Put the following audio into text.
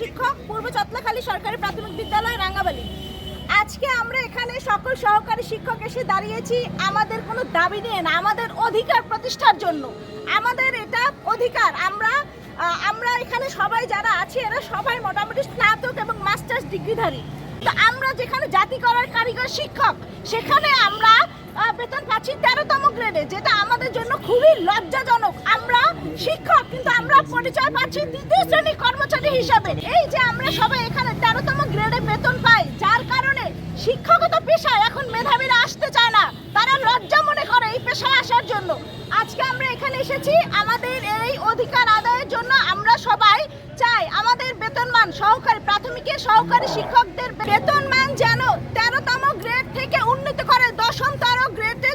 শিক্ষক, পূর্ব চতলাখালী সরকারি প্রাথমিক বিদ্যালয়, রাঙ্গাবালি। আজকে আমরা এখানে সকল সহকারী শিক্ষক এসে দাঁড়িয়েছি আমাদের কোনো দাবি নিয়ে না, আমাদের অধিকার প্রতিষ্ঠার জন্য। আমাদের এটা অধিকার। আমরা আমরা এখানে সবাই যারা আছি, এরা সবাই মোটামুটি স্নাতক এবং মাস্টার্স ডিগ্রিধারী। তো আমরা যেখানে জাতি করার কারিগর শিক্ষক, সেখানে আমরা বেতন পাচ্ছি তেরোতম গ্রেডে, যেটা আমাদের জন্য খুবই লজ্জাজনক। শিক্ষক, কিন্তু আমরা পরিচয় পাচ্ছি দ্বিতীয় শ্রেণির কর্মচারী হিসাবে। এই যে আমরা সবাই এখানে তেরোতম গ্রেডে বেতন পাই, যার কারণে শিক্ষকতা পেশায় এখন মেধাবীরা আসতে চায় না। তারা লজ্জা মনে করে এই পেশায় আসার জন্য। আজকে আমরা এখানে এসেছি, আমাদের এই অধিকার আদায়ের জন্য আমরা সবাই চাই আমাদের বেতনমান সহকারী প্রাথমিকের সহকারী শিক্ষকদের বেতনমান যেন তেরোতম গ্রেড থেকে উন্নীত করে দশম তেরো গ্রেডে